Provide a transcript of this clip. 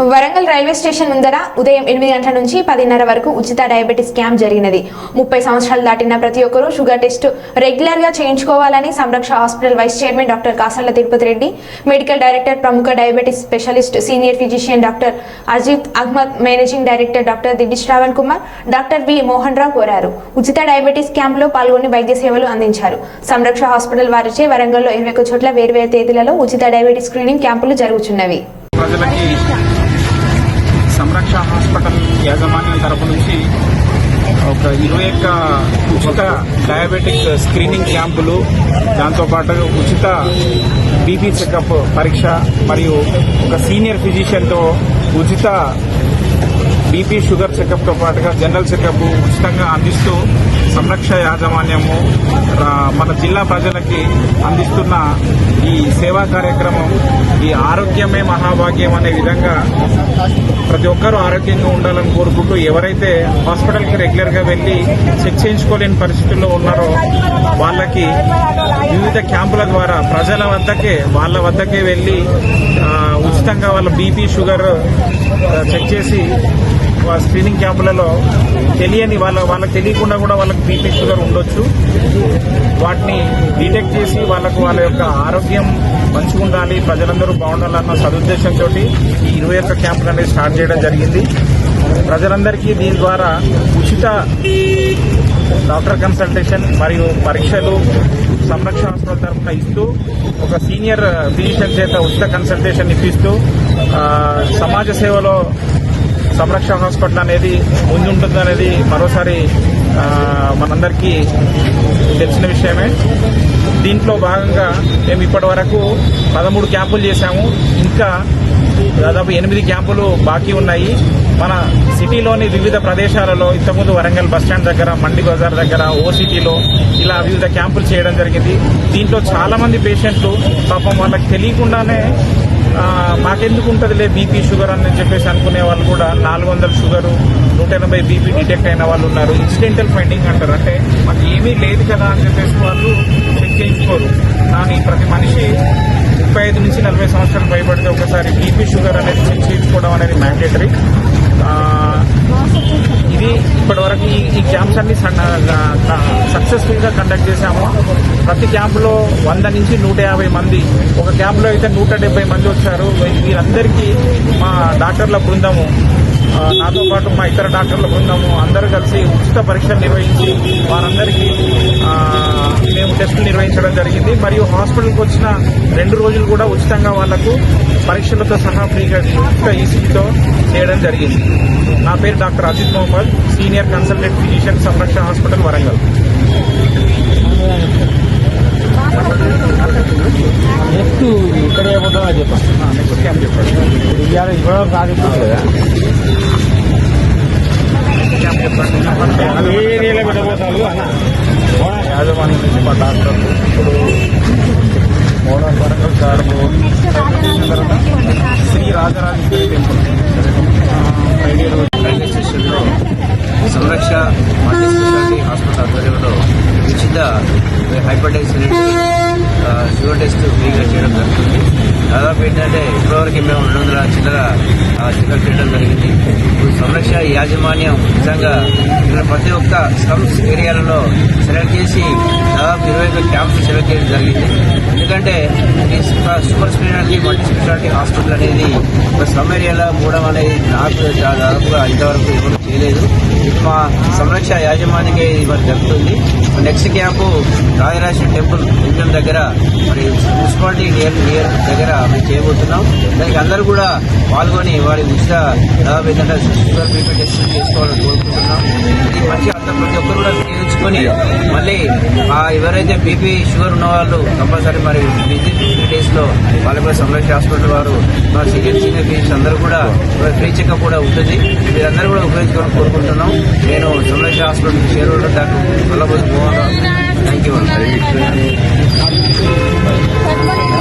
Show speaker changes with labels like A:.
A: Warangal railway station ముందర ఉదయం ఎనిమిది గంటల నుంచి పదిన్నర వరకు ఉచిత డయాబెటీస్ క్యాంప్ జరిగినది. ముప్పై సంవత్సరాలు దాటిన ప్రతి ఒక్కరూ షుగర్ టెస్ట్ రెగ్యులర్గా చేయించుకోవాలని Samraksha hospital vice chairman doctor Kasarla Tirupati Reddy medical director ప్రముఖ diabetes specialist senior physician doctor Ajith Ahmed managing director doctor Diddi Shravan Kumar doctor V Mohan Rao కోరారు. ఉచిత డయాబెటీస్ క్యాంపులో పాల్గొని వైద్య సేవలు అందించారు. సంరక్ష హాస్పిటల్ వారిచే వరంగల్లో ఇరవై ఒక్క చోట్ల వేర్వేరు తేదీలలో ఉచిత డయాబెటీస్ స్క్రీనింగ్ క్యాంపులు జరుగుతున్నవి
B: ప్రజలకి సంరక్ష హాస్పిటల్ యాజమాన్యం తరపు నుంచి ఒక ఇరవై ఒక్క ఉచిత డయాబెటిక్ స్క్రీనింగ్ క్యాంపులు దాంతోపాటు ఉచిత బీపీ చెకప్ పరీక్ష మరియు ఒక సీనియర్ ఫిజిషియన్తో ఉచిత బీపీ షుగర్ చెకప్తో పాటుగా జనరల్ చెకప్ ఉచితంగా అందిస్తూ సంరక్ష యాజమాన్యము రా- మన జిల్లా ప్రజలకి అందిస్తున్న ఈ సేవా కార్యక్రమం ఈ ఆరోగ్యమే మహాభాగ్యం అనే విధంగా ప్రతి ఒక్కరూ ఆరోగ్యంగా ఉండాలని కోరుకుంటూ ఎవరైతే హాస్పిటల్కి రెగ్యులర్గా వెళ్ళి చెక్ చేయించుకోలేని పరిస్థితుల్లో ఉన్నారో వాళ్ళకి వివిధ క్యాంపుల ద్వారా ప్రజల వద్దకే వాళ్ళ వద్దకే వెళ్ళి ఉచితంగా వాళ్ళ బీపీ షుగర్ చెక్ చేసి స్క్రీనింగ్ క్యాంపులలో తెలియని వాళ్ళ వాళ్ళకి తెలియకుండా కూడా వాళ్ళకి బీపీ షుగర్ ఉండొచ్చు. వాటిని డిటెక్ట్ చేసి వాళ్ళకు వాళ్ళ యొక్క ఆరోగ్యం మంచిగా ఉండాలి ప్రజలందరూ బాగుండాలన్న సదుద్దేశంతో ఈ ఇరవై ఒక్క క్యాంపులు అనేది స్టార్ట్ చేయడం జరిగింది. ప్రజలందరికీ దీని ద్వారా ఉచిత డాక్టర్ కన్సల్టేషన్ మరియు పరీక్షలు సంరక్షణ హాస్పిటల్ తరఫున ఇస్తూ ఒక సీనియర్ ఫిజిషియన్ చేత ఉచిత కన్సల్టేషన్ ఇప్పిస్తూ సమాజ సేవలో సంరక్షణ హాస్పిటల్ అనేది ముందుంటుందనేది మరోసారి మనందరికీ తెలిసిన విషయమే. దీంట్లో భాగంగా మేము ఇప్పటి వరకు పదమూడు క్యాంపులు చేశాము. ఇంకా దాదాపు ఎనిమిది క్యాంపులు బాకీ ఉన్నాయి. మన సిటీలోని వివిధ ప్రదేశాలలో ఇంతకుముందు వరంగల్ బస్టాండ్ దగ్గర మండి బజార్ దగ్గర ఓసిటీలో ఇలా వివిధ క్యాంపులు చేయడం జరిగింది. దీంట్లో చాలామంది పేషెంట్లు పాపం వాళ్ళకి తెలియకుండానే మాకెందుకు ఉంటుందిలే బీపీ షుగర్ అని చెప్పేసి అనుకునే వాళ్ళు కూడా నాలుగు వందల షుగరు నూట ఎనభై బీపీ డిటెక్ట్ అయిన వాళ్ళు ఉన్నారు. ఇన్సిడెంటల్ ఫైండింగ్ అంటారు. అంటే మాకు ఏమీ లేదు కదా అని చెప్పేసి వాళ్ళు చెక్ చేయించుకోరు. కానీ ప్రతి మనిషి ముప్పై ఐదు నుంచి నలభై సంవత్సరాలు భయపడితే ఒకసారి బీపీ షుగర్ అనేది చెక్ చేయించుకోవడం అనేది మ్యాండేటరీ ఇది ఇప్పటి వరకు ఈ క్యాంప్స్ అన్ని సక్సెస్ఫుల్గా కండక్ట్ చేశాము. ప్రతి క్యాంపులో వంద నుంచి నూట యాభై మంది ఒక క్యాంప్లో అయితే నూట డెబ్బై మంది వచ్చారు. వీరందరికీ మా డాక్టర్ల బృందము నాతో పాటు మా ఇతర డాక్టర్ల బృందము అందరూ కలిసి ఉచిత పరీక్షలు నిర్వహించి వారందరికీ మేము టెస్టులు నిర్వహించడం జరిగింది. మరియు హాస్పిటల్కి వచ్చిన రెండు రోజులు కూడా ఉచితంగా వాళ్ళకు పరీక్షలతో సహా ఫ్రీగా ఉచిత ఈసీతో చేయడం జరిగింది. నా పేరు doctor Ajith Mohammed senior consultant physician Samrakshana hospital Warangal.
C: Next ఇక్కడ ఏముంటుందో అది చెప్పండి.
B: నెక్స్ట్ క్యాంప్ చెప్పండి.
C: ఇవాళ ఇప్పటివరకు సాధించలేదు కదా
B: క్యాంప్ చెప్పండి.
C: ఏ ఏరియాలో పెట్టబోతారు అన్న
B: యాజమాన్యం నుంచి మా డాక్టర్లు ఇప్పుడు మోడల్ వరంగల్ సార్ తర్వాత శ్రీ రాజరాజేశ్వరి టెంపుల్. ఫ్రైడే రోజు
D: రైల్వే స్టేషన్లో సంరక్ష మల్టీ స్పెషాలిటీ హాస్పిటల్ ఆధ్వర్యంలో ఉచిత హైపర్ టెన్షన్ షుగర్ టెస్ట్ ఫ్రీగా చేయడం జరుగుతుంది. దాదాపు ఏంటంటే ఇప్పటివరకు మేము రెండు వందల చిల్లర ఆ, చిల్లర జరిగింది. ఇప్పుడు సంరక్ష యాజమాన్యం నిజంగా ఇక్కడ ప్రతి ఒక్క స్లమ్స్ ఏరియాలలో సెలెక్ట్ చేసి దాదాపు ఇరవై ఐదు క్యాంప్స్ సెలెక్ట్ చేయడం జరిగింది. ఎందుకంటే ఈ super speciality multi speciality hospital అనేది ఒక స్లమ్ ఏరియాలో పోవడం అనేది నాకు దాదాపుగా ఇంతవరకు ఎవరు చేయలేదు. మా సంరక్ష యాజమాన్యకే ఇది మరి జరుగుతుంది. Next camp Rajarajeshwari temple engine దగ్గర మరి మున్సిపాలిటీ నియర్ నియర్ దగ్గర మేము చేయబోతున్నాం. దానికి అందరూ కూడా పాల్గొని వారి ఉచిత దాదాపు ఏంటంటే షుగర్ బీపీ టెస్ట్ చేసుకోవాలని కోరుకుంటున్నాం. ఇది మంచి అంత ప్రతి ఒక్కరు కూడా వినియోగించుకొని మళ్ళీ ఎవరైతే బీపీ షుగర్ ఉన్న వాళ్ళు కంపల్సరీ మరి విజిట్ త్రీ డేస్లో కూడా సంరక్షణ హాస్పిటల్ వారు మా సీనియర్ సీనియర్ ఫిజిషియన్స్ అందరూ కూడా ఫ్రీ చెకప్ కూడా ఉంటుంది. మీరందరూ కూడా ఉపయోగించుకోవాలని కోరుకుంటున్నాం. నేను Samrakshana hospital share holder doctor Vallabhoj Mohan thank you